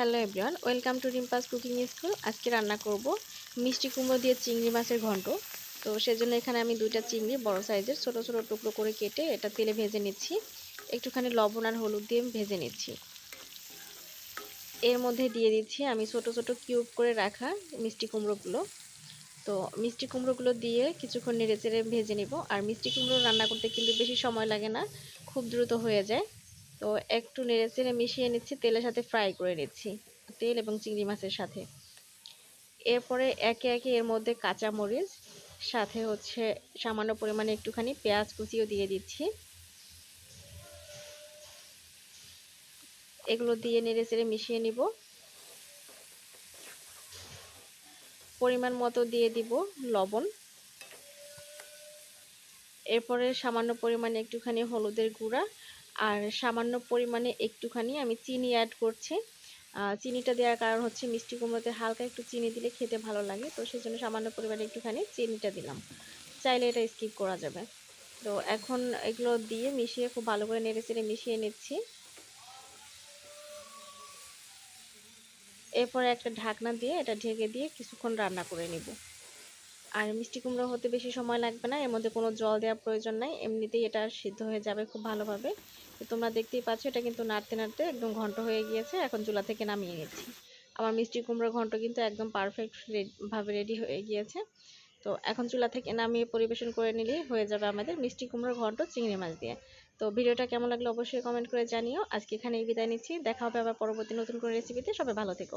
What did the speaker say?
Hello everyone welcome to Rimpa's cooking school আজকে রান্না করব মিষ্টি কুমড়ো দিয়ে চিংড়ি মাছের ঘন্ট। তো সেজন্য এখানে আমি দুইটা চিংড়ি বড় সাইজের ছোট ছোট টুকরো করে কেটে এটা তেলে ভেজে নিচ্ছি। একটুখানি লবণ আর হলুদ দিয়ে ভেজে নিচ্ছি। এর মধ্যে দিয়ে দিচ্ছি আমি ছোট ছোট কিউব করে রাখা মিষ্টি কুমড়োগুলো। তো মিষ্টি কুমড়োগুলো দিয়ে কিছুক্ষণ নেড়ে চেড়ে ভেজে নিব। আর মিষ্টি কুমড়ো রান্না করতে কিন্তু বেশি সময় লাগে না, খুব দ্রুত হয়ে যায়। তো একটু নেড়ে চেড়ে মিশিয়ে নিচ্ছি, তেলের সাথে ফ্রাই করে নিচ্ছি, তেল এবং চিংড়ি মাছের সাথে। এরপরে একে একে এর মধ্যে কাঁচা মরিচ সাথে হচ্ছে সামান্য পরিমাণে একটুখানি পেঁয়াজ কুচিও দিয়ে দিচ্ছি। এগুলো দিয়ে নেড়ে চেড়ে মিশিয়ে নিব। পরিমাণ মতো দিয়ে দিব লবণ। এরপরে সামান্য পরিমাণে একটুখানি হলুদের গুঁড়া আর সামান্য পরিমাণে একটুখানি আমি চিনি অ্যাড করছি। চিনিটা দেওয়ার কারণ হচ্ছে মিষ্টি কুমড়োতে হালকা একটু চিনি দিলে খেতে ভালো লাগে, তো সেই জন্য সামান্য পরিমাণে একটুখানি চিনিটা দিলাম। চাইলে এটা স্কিপ করা যাবে। তো এখন এগুলো দিয়ে মিশিয়ে খুব ভালো করে নেড়ে চেড়ে মিশিয়ে নিচ্ছি। এরপরে একটা ঢাকনা দিয়ে এটা ঢেকে দিয়ে কিছুক্ষণ রান্না করে নিব। আর মিষ্টি কুমড়ো হতে বেশি সময় লাগবে না, এর মধ্যে কোনো জল দেওয়ার প্রয়োজন নাই, এমনিতেই এটা সিদ্ধ হয়ে যাবে খুব ভালোভাবে। তো তোমরা দেখতেই পাচ্ছ, এটা কিন্তু নাড়তে নাড়তে একদম ঘন্ট হয়ে গিয়েছে, এখন চুলা থেকে নামিয়ে নিচ্ছি। আমার মিষ্টি কুমড়োর ঘন্ট কিন্তু একদম পারফেক্ট ভাবে রেডি হয়ে গিয়েছে। তো এখন চুলা থেকে নামিয়ে পরিবেশন করে নিলেই হয়ে যাবে আমাদের মিষ্টি কুমড়োর ঘন্ট চিংড়ি মাছ দিয়ে। তো ভিডিওটা কেমন লাগল অবশ্যই কমেন্ট করে জানিও। আজকে এখানেই বিদায় নিচ্ছি, দেখা হবে আবার পরবর্তী নতুন কোনো রেসিপিতে সবাই ভালো থেকো।